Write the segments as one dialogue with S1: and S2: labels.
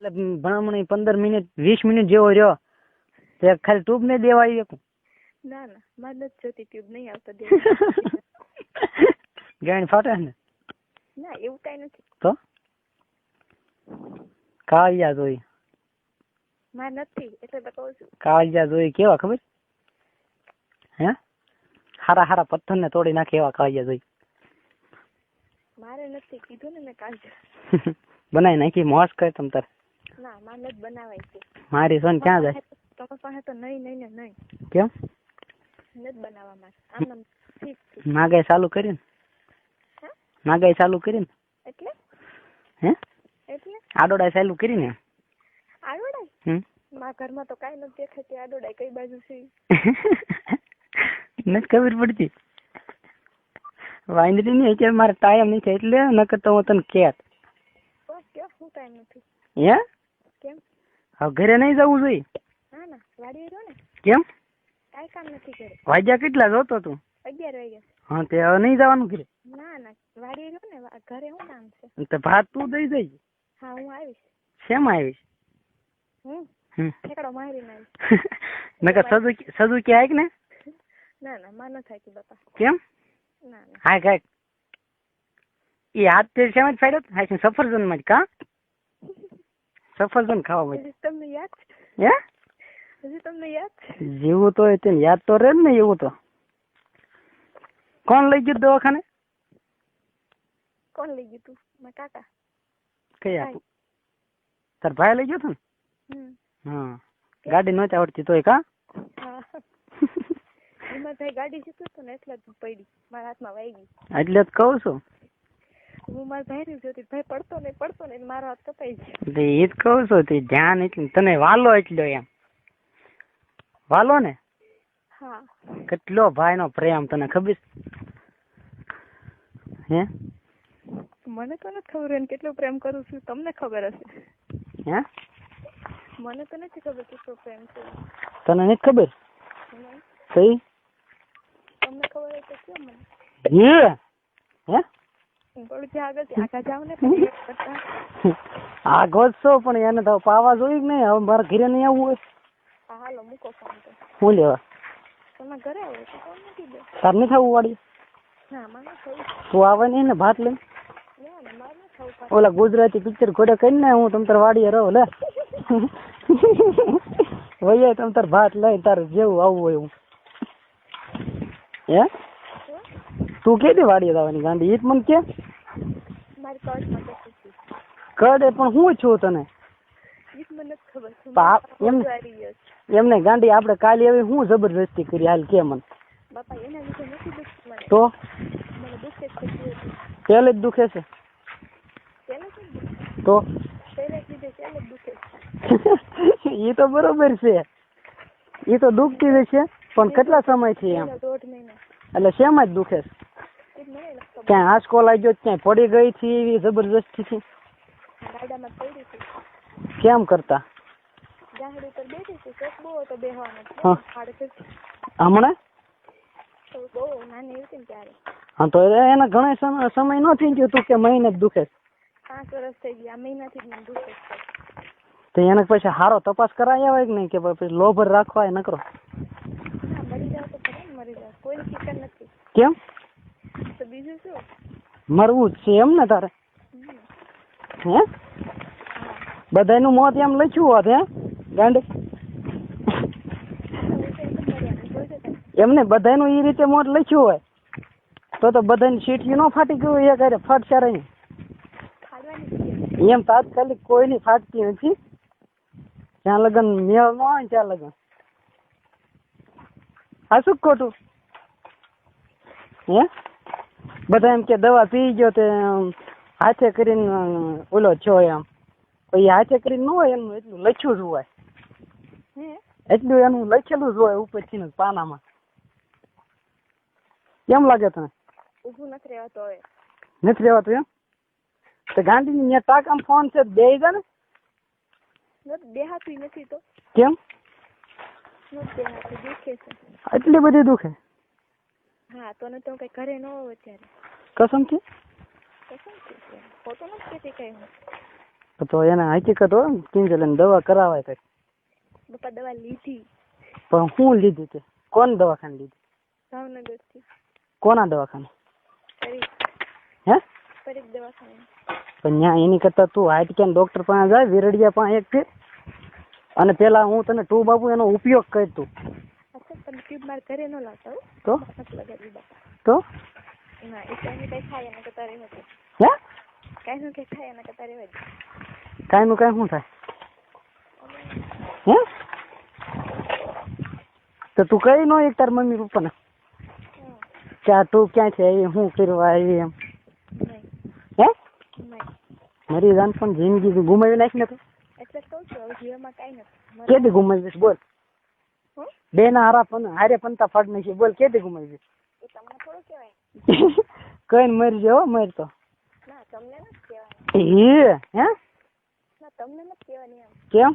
S1: એટલે ભણામણી પંદર મિનિટ વીસ મિનિટ જેવો રહ્યો તે ખાલી ટ્યુબ ને દેવાય એક?
S2: ના ના મારે નથી જોતી ટ્યુબ નહીં આવતા દે
S1: ગાયણ ફાટે ને?
S2: ના એવું કઈ નથી.
S1: તો? કાળિયા જોઈ.
S2: મારે નથી એટલે તો કહું છું.
S1: કાળિયા જોઈ કેવા ખબર? હે? હારા હારા પથ્થર ને તોડી નાખે એવા કાળિયા જોઈ.
S2: મારે નથી કીધું ને મેં કાળિયા
S1: બનાવી નાખી મોસ કરે તમ તાર.
S2: ના જ બનાવાય છે.
S1: મારી સોન ક્યાં જાય
S2: પપ્પા પાસે તો નહીં નહીં ને નહીં
S1: કેમ?
S2: નથી બનાવવા મારે આમ
S1: નાગાઈ ચાલુ કરી
S2: ને
S1: માગાઈ ચાલુ કરીને?
S2: એટલે?
S1: હે?
S2: એટલે?
S1: આડોડાઈ ચાલુ કરીને?
S2: આડોડા
S1: હમ?
S2: ઘરમાં તો કાંઈ નથી દેખાતી આડોડા કઈ બાજુ છે?
S1: નથી ખબર પડતી. વાંદરી ની અત્યારે મારે ટાઈમ નથી એટલે નકર તો હું તને કેત
S2: કયો શું ટાઈમ નથી.
S1: હે? હવે ઘરે નહીં જવું જોઈએ?
S2: ના ના વાડીએ રહ્યો ને.
S1: કેમ?
S2: કાંઈ કામ નથી ઘરે.
S1: વાગ્યા કેટલા જોતો તું?
S2: અગિયાર વાગ્યા.
S1: હા તે હવે નહીં જવાનું ઘરે?
S2: ના ના વાડીએ રહ્યો ને ઘરે શું કામ છે?
S1: તો ભાત તું દઈ દઈ
S2: હા હું આવીશ.
S1: શેમ આવીશ?
S2: હું. ઠેકડો મારીને આવીશ.
S1: નકર સજુ સજુ કે આય ને?
S2: ના ના માં ન થાય કે બાપા.
S1: કેમ?
S2: ના ના.
S1: હા કાંઈક એ હાથ તે શેમાં જ ફાડ્યો? હા સફરજનમાં જ કા? સફરજન ખાવા માટે?
S2: તમને યાદ
S1: હે?
S2: હજી તમને યાદ
S1: જીવું તો તેને યાદ તો રહે ને એવું તો. કોણ લઈ ગયું દવાખાને?
S2: કોણ લઈ ગયું તું? મારા કાકા.
S1: કયા તાર ભાઈ લઈ ગયો તું ને? હા. ગાડી નહોતી આવડતી તોય કા?
S2: એમાં ભાઈ ગાડી જીતું હતું ને એટલે જ પડી. મારા હાથમાં વાગી
S1: એટલે જ કહું છું.
S2: હું મારા ભાઈ જોતી ભાઈ પડતો નહીં પડતો નહીં મારો હાથ કપાઈ ગયો.
S1: એ જ કહું છું તે ધ્યાન એટલે તને વાલો એટલો એમ. વાલો ને?
S2: હા.
S1: કેટલો ભાઈનો પ્રેમ તને ખબર હે?
S2: મને તો નથી ખબર એને કેટલો પ્રેમ કરું છું તમને ખબર હશે?
S1: હે?
S2: મને તો નથી ખબર કેટલો પ્રેમ છે.
S1: તને નથી ખબર? સહી
S2: તમને ખબર હોય તો કેમ મને.
S1: હે? હે?
S2: છું ને
S1: પણ એને તો પાવા જોઈ કે હવે મારા ઘરે નહીં આવવું હોય.
S2: હાલો મૂકો ફોન તો.
S1: હું લેવા?
S2: તમારા ઘરે આવો તો કોણ નથી દે.
S1: તાર નહીં થવું વાળી
S2: ના મને થયું
S1: તું આવે નહીં ને ભાત
S2: ના ના પાછું.
S1: ઓલા ગુજરાતી પિક્ચર ઘોડે કરીને હું તમ તાર વાડીએ રહું લે. વૈયા તમ તાર ભાત લઈ તાર જેવું આવવું હોય હું.
S2: હે?
S1: તું કે દે વાડીએ જવાની ગાંડી? ઈત મને કે? કડે પણ હું છું તને? એમ-. એમને ગાંડી આપણે કાલે એવી હું જબરજસ્તી કરી હાલ કે મને? તો? પેલે જ દુખે છે? તો. ઈ તો બરોબર છે. એ તો દુખતી જ છે પણ કેટલા સમયથી એમ? એટલે શેમાં જ દુખે છે? ક્યાંય આંચકો લાગ્યો ક્યાંય પડી ગઈ થી એવી
S2: જબરજસ્તી થી
S1: કેમ કરતા?
S2: હતી હતો
S1: હમણાં?
S2: હતી
S1: હા તો એને ઘણા સમય નો થઈ ગયો તું કે મહિને દુખે
S2: પાંચ વર્ષ થઈ ગયા મહિનાથી જ દુખે
S1: તો એને પછી હારો તપાસ કરાવી આવે કે નહીં કે પછી લોભર રાખવા એ નકરો
S2: મરી જાવ તો મરી જાવ. કોઈ ફિકર નથી.
S1: કેમ? મરવું જ છે એમ ને તારે. હે બધાનું મોત એમ લખ્યું હોત, હે ગાંડી. એમને બધાનું એ રીતે મોત લખ્યું હોય, તો તો બધાની સીટીઓ નો ફાટી ગયું હોય કરે ફાટશે રહી. એમ તાત્કાલિક કોઈની ફાટતી નથી જ્યાં લગન મેળ ન હોય ત્યાં લગન આ શું ખોટું હે બધા એમ કે દવા પી ગયો તે હાથે કરીને ઓલો છો એમ. પછી હાથે કરીને ન હોય એનું એટલું લખ્યું જ હોય. એટલું એનું લખેલું જ હોય ઉપરથી ને પાનામાં. કેમ લાગે તને?
S2: ઊભું નથી રહેવાતું હવે.
S1: નથી રહેવાતું એમ? તો ગાંધીની ત્યાં ટાકામાં ફોન છે બે જા ને?
S2: દેહાતી નથી તો.
S1: કેમ? એટલી બધી દુખે?
S2: હા તો ને તો કઈ ઘરે ન હોવ અત્યારે.
S1: કસમ
S2: તો કસમ છે. ખોટું નથી કહેતી કઈ હું.
S1: તો એને હકીકત હોય કિંજલ ને દવા કરાવાય કઈ
S2: બપા દવા લીધી.
S1: પણ હું લીધી તે? કોણ દવાખાને લીધી?
S2: ભાવનગરથી.
S1: કોના દવાખાને?
S2: ફરી.
S1: હે?
S2: ફરી દવાખાને.
S1: પણ ત્યાં એની કરતા તું હાઈટ કેન ડોક્ટર પાસે જાય વિરડિયા પાસે એક થી અને પેલા હું તને ટુ બાપુ એનો ઉપયોગ કર તું
S2: અચ્છા તમે ટ્યુબ માર ઘરે ન લાવતા
S1: તો?
S2: લગાવી બાપા.
S1: તો?
S2: ના એ કઈ કઈ ખાય એના કતારે હતી
S1: હે?
S2: કઈ નું કઈ થાય એના કતારે રહેવા
S1: કઈ નું કઈ શું થાય? હે? તો તું કઈ નો એક તાર મમ્મી
S2: પપ્પા
S1: ને ચા તું ક્યાં છે? એ હું ફેરવા આવી એમ? હે? મારી જાન પણ જિંદગી ગુમાવી નાખી ને તો
S2: એટલે કહું છું જીવનમાં કાંઈ નથી.
S1: કેદી ગુમાવીશ બોલ? બે ના હારા પણ હારે પંતા ફાડ નાખી. બોલ કેદી ગુમાવીશ
S2: એ તમને થોડું કહેવાય.
S1: કઈ મરી જાવ મર તો.
S2: ના તમને નથી કહેવાની
S1: એ હે?
S2: ના તમને નથી કહેવાની
S1: કેમ?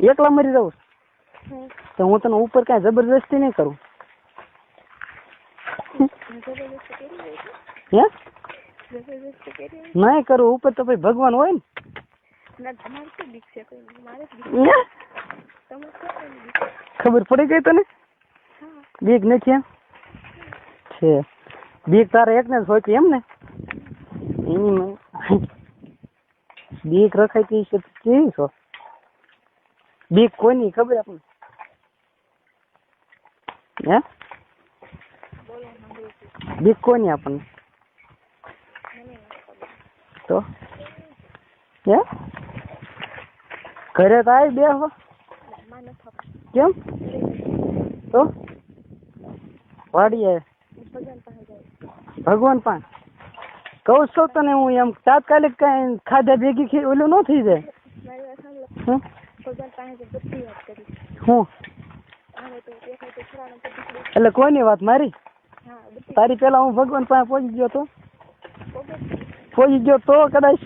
S1: એકલા મરી જાઉં? તો હું તને ઉપર કઈ જબરદસ્તી નહીં કરું? હે? નહીં કરું ઉપર તો ભાઈ ભગવાન હોય ને. ખબર પડી ગઈ તને? બીક નથી છે. બીક તારે એકને જ હોય એમ ને? એની બીક રખાઈ છે કેવી છો? બીક કોની ખબર આપણને હે? બીક કોની આપણને તો? હે? ઘરે તો આવી બે હો કેમ? તો? વાડીએ.
S2: ભગવાન
S1: પણ. કહું છું તને હું એમ, તાત્કાલિક કઈ ખાધા ભેગી ઓલું ન થઈ જાય. હું? એટલે કોની વાત મારી? તારી પેલા હું ભગવાન પાસે પહોંચી ગયો તો? પહોંચી ગયો તો કદાચ?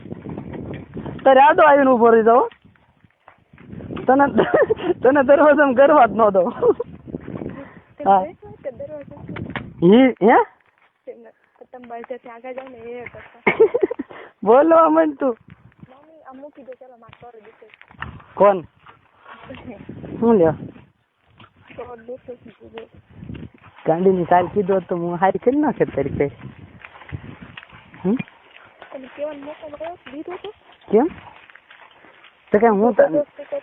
S1: તારે આડો આવીને ઊભો રહી જાવ તને તને દરવાજા કરવા જ ન
S2: કરતા.
S1: બોલવા માંડ તું.
S2: દો
S1: કોણ? શું લ્યો?
S2: ગાંડી
S1: ની કાલ કીધું તો હું હારી કરી નાખે તારી
S2: મળ્યો
S1: કેમ? તો કે હું તને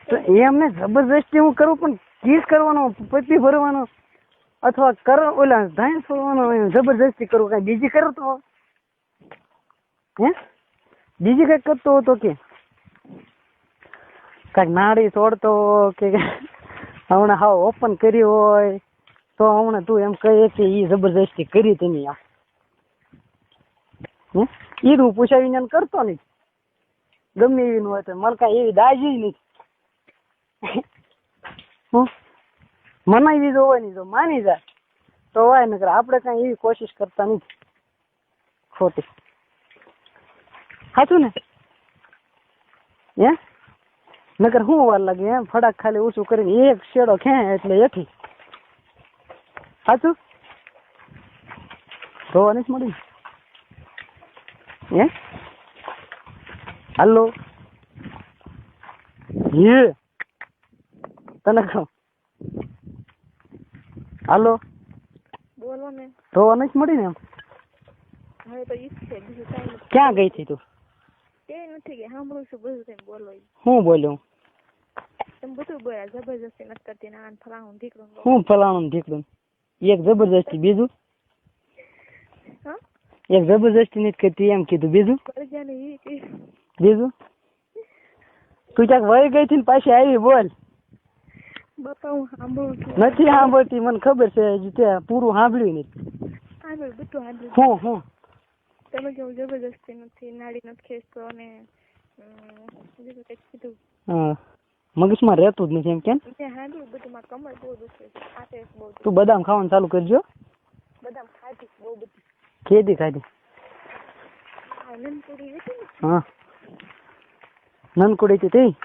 S1: તો એમ ને જબરજસ્તી હું કરું, પણ કિસ કરવાનો, પતિ ભરવાનો, અથવા કર, ઓલા ધાય છોડવાનો, એમ જબરજસ્તી કરું, કઈ બીજી કરતો હે? બીજી કઈ કરતો હતો કે? કાંઈક નાડી તોડતો કે હમણાં હાવ ઓપન કરી હોય, તો હમણાં તું એમ કહે કે ઈ જબરજસ્તી કરી તેની આમ ઈ હું પૂછાવીને કરતો નહીં. ગમે એવી ન હોય તો મને કાંઈ એવી દાજી નથી. હું? મનાવી દીધો હોય નહીં જો માની જાય. તો હોય નકર આપણે કાંઈ એવી કોશિશ કરતા નથી. ખોટી. સાચું ને? હે? નકર શું વાર લાગે એમ? ફટાક ખાલી ઓછું કરીને એક શેડો ખેંચ એટલે એથી સાચું જોવા નથી મળી હે? હાલો? હે તને કહું હાલો?
S2: બોલો ને.
S1: જોવા નથી મળી ને એમ?
S2: હવે તો ઈ છે બીજું કાંઈ
S1: ક્યાં ગઈ હતી તું?
S2: તે નથી કે સાંભળું છું બધું તમે બોલો
S1: હું બોલ્યો
S2: તમે બધું બોલ્યા જબરજસ્તી નથી કરતી ને આન ફલાણું દીકરું
S1: હું ફલાણું ને એક જબરજસ્તી બીજું? એક જબરજસ્તી નથી કરતી એમ કીધું બીજું? બીજું? તું ક્યાંક વહી ગઈ હતી પાછી આવી બોલ.
S2: બાપા હું સાંભળું
S1: નથી સાંભળતી મને ખબર છે હજી તે પૂરું સાંભળ્યું નથી.
S2: સાંભળ બધું સાંભળ્યું.
S1: હું હું?
S2: તમે કેવું જબરજસ્તી નથી નાડી નથી ખેંચતો અને બીજું કંઈક કીધું.
S1: હા મગજમાં રહેતું જ નથી એમ કેમ. તું બદામ ખાવાનું ચાલુ કરજો.
S2: બદામ ખાધી બહુ બધી.
S1: કેદી ખાધી. હા. નનકુડી હતી તી?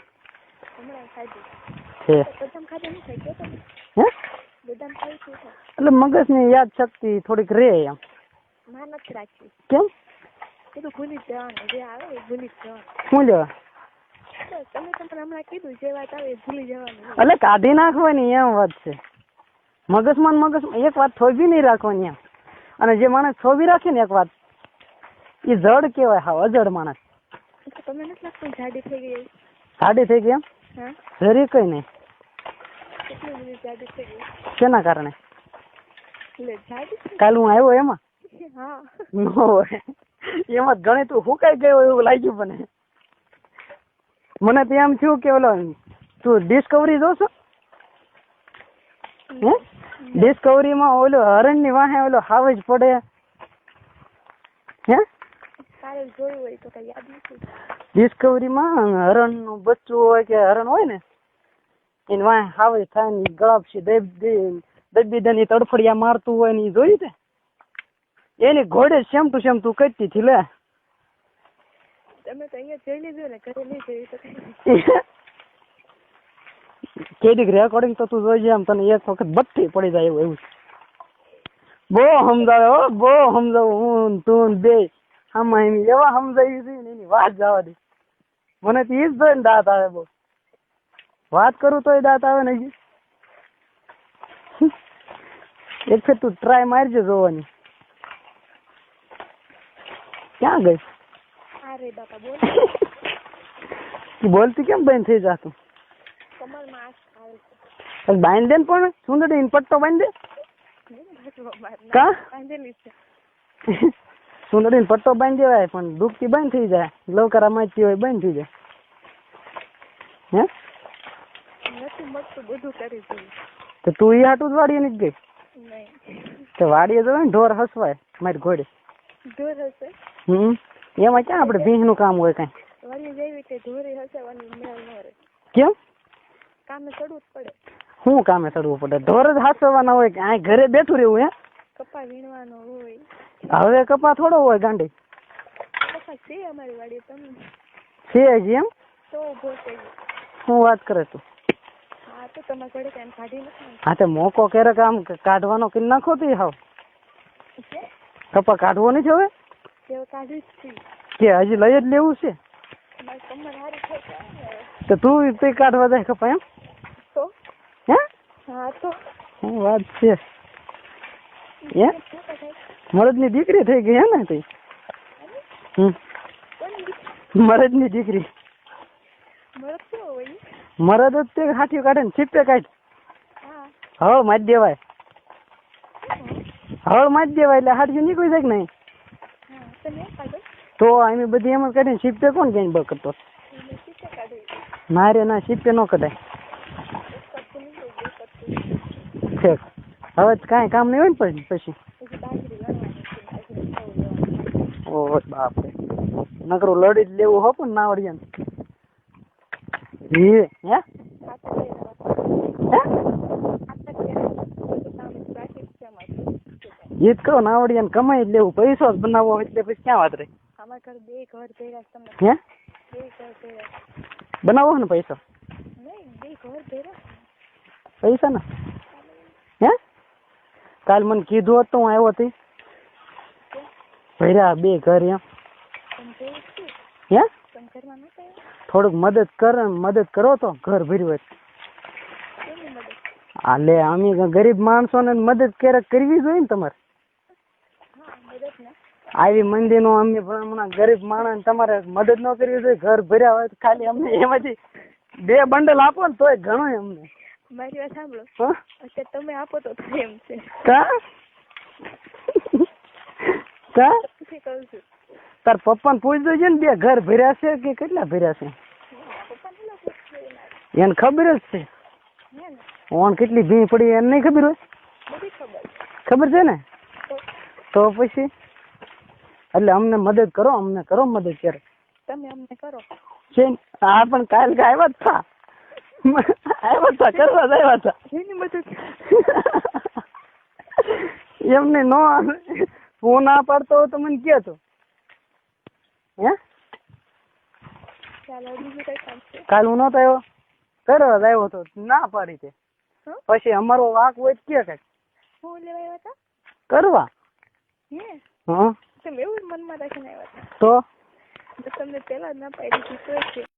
S1: છે. એટલે મગજની યાદ શક્તિ થોડીક રે એમ. કેમ?
S2: ભૂલી જવાનું. જે આવે ભૂલી જવાનું.
S1: શું લેવા એટલે કાઢી નાખવાની એમ વાત છે. મગજમાં ને મગજમાં એક વાત થોભી નહીં રાખવાની એમ. અને જે માણસ થોભી રાખે ને એક વાત એ જડ કહેવાય હા અજડ માણસ.
S2: તો તમને નથી લાગતું જાડી થઈ ગઈ
S1: જાડી થઈ ગઈ એમ?
S2: હા.
S1: જરી કઈ નહીં
S2: કેટલી બધી જાડી થઈ ગઈ?
S1: શેના કારણે? કાલ હું આવ્યો એમાં?
S2: હા.
S1: ન એમાં જ ઘણી તું હુકાઈ ગયો એવું લાગ્યું મને. મને તો એમ થયું કે ઓલો તું ડિસ્કવરી જોશો? હે? ડિસ્કવરીમાં ઓલો હરણની વાહે ઓલો હાવજ પડે. હે?
S2: કાલે જોયું હોય તો કઈ યાદ નથી.
S1: ડિસ્કવરીમાં હરણનું બચ્ચું હોય કે હરણ હોય ને એને વાય હાવે થાય ને ઈ ગળાપસી દબી દની તડફડિયા મારતું હોય ને એ જોયું તે? એની ઘોડે સેમ ટુ સેમ તું કરતી હતી લે.
S2: તમે તો અહીંયા જોઈ લીધું ને ઘરે નહીં જોયું
S1: કેડીક રેકોર્ડિંગ તો તું જોઈજે આમ તને એક વખત બત્તી પડી જાય એવું એવું બહુ સમજાવે હો બહુ સમજાવું હું તું બે. આમાં એમ એવા સમજાવી છે ને એની વાત જવા દે. મને તો ઈ જ જોઈને દાંત આવે બહુ. વાત કરું તોય દાંત આવે ને એક ફેર તું ટ્રાય મારજે જોવાની. ક્યાં ગઈ?
S2: અરે બાપા બોલ.
S1: તું બોલતી કેમ બંધ થઈ જાતું
S2: આસ આવે છે.
S1: દે ને પણ સુંદર ને પટ્ટો બાંધ દે. કા?
S2: બાંધેલી છે.
S1: સુંદરી પટ્ટો બાંધી દેવાય પણ દુખતી બંધ થઈ જાય. લવકરા માંચતી હોય બંધ થઈ જાય. હે? તો તું ઈ હાટું જ વાડીએ નથી ગઈ? તો વાડીએ જવાય ને ઢોર હસવાય મારી ઘોડે.
S2: ઢોર હસે?
S1: હમ. એમાં ક્યાં આપણે ભીંહનું કામ હોય કઈ?
S2: વળી જેવી તે ઢોરી હસાવાની મેળ ન રહે.
S1: કેમ?
S2: કામે ચડવું પડે.
S1: શું કામે ચડવું પડે? ઢોર જ હાસવાના હોય કે આ ઘરે બેઠું રહેવું હે?
S2: કપા વીણવાનો હોય.
S1: હવે કપા થોડો હોય ગાંડી.
S2: કપા છે અમારી વાડી તમે
S1: છે હજી એમ?
S2: તો ઊભો
S1: હું વાત કરે તું?
S2: હા તો તમારા જોડે કાંઈ કાઢી નથી
S1: હા તે મોકો ક્યારેક આમ કાઢવાનો કે નાખો તી હાવ? કપા કાઢવો નથી હવે?
S2: તેઓ કાઢી જ છે
S1: કે હજી લઈ જ લેવું છે. તો તું તે કાઢવા જાય કપા એમ?
S2: તો?
S1: હે?
S2: હા તો?
S1: હું વાત છે?
S2: કહેવાય?
S1: મરદની દીકરી થઈ ગઈ હે ને તે? મરદની દીકરી? મરદ જ તે હાથીઓ કાઢે ને, છીપે કાઢ. હળ મારી દેવાય. હળ મારી દેવાય એટલે હાથીઓ નીકળી જાય કે નહીં? તો એમ બધી એમ જ કાઢીને છીપે કોણ ક્યાંય બ કરતો? ના રે, ના, છીપે ન કઢાય. ઠેક. હવે કાંઈ કામ નહીં હોય ને પછી ઓહો બાપરે. નકરું લડી જ લેવું હો પણ નાવડિયા હે હે?
S2: કહો ના લેવાનું.
S1: હે?
S2: ખાતર લઈ લેવાનું. બધું જ છે અમારે.
S1: ઈ જ કહો નાવડિયાને કમાઈ જ લેવું. પૈસો જ બનાવવો એટલે પછી ક્યાં વાત રહી?
S2: અમારા ઘર બે ઘર તમને.
S1: હે?
S2: બે ઘર ભેગા
S1: બનાવો ને પૈસો.
S2: નહીં બે ઘર ભેગા
S1: પૈસા ને હે? કાલ મને કીધું હતું, હું આવ્યો હતી ભર્યા બે ઘર એમ? થોડુંક મદદ કર, મદદ કરો તો, ઘર ભર્યું હોય તો.
S2: કેની મદદ
S1: આ લે અમે ગરીબ માણસોને મદદ ક્યારેક કરવી જોઈએ ને તમારે
S2: આવી મંદિર ને
S1: મંદિરનો અમે હમણાં ગરીબ માણસ તમારે મદદ ન કરવી જોઈએ, ઘર ભર્યા હોય ખાલી અમને એમાંથી બે બંડલ આપો ને તોય ઘણું અમને
S2: મારી વાત સાંભળો? અત્યારે તમે આપો તો એમ છે.
S1: તાર પપ્પાને પૂછ છે ને બે ઘર ભર્યા છે કે કેટલા ભર્યા છે?
S2: એના.
S1: ખબર જ છે. ઓન કેટલી ભીણ પડી એને નહીં ખબર હોય?
S2: ખબર.
S1: છે ને?
S2: તો?
S1: પછી? એટલે અમને મદદ કરો અમને કરો મદદ ક્યારે
S2: તમે અમને કરો.
S1: છે આ પણ કાલ કે આવ્યા જ આવ્યા જ કરવા જ આવ્યા હતા
S2: એની મદદ
S1: એમને નો ફોન ના પાડતો તો મને હે
S2: કામ છે
S1: કાલ હું નતો આવ્યો કરવા આવ્યો હતો ના પાડી તે પછી અમારો વાક હોય તો કે કઈ
S2: હું લેવા આવ્યા હતા
S1: કરવા
S2: હે
S1: હા
S2: તમે એવું મનમાં રાખીને આવ્યા
S1: તો
S2: હતા તો તમને પેલા જ ના પાડી દીધી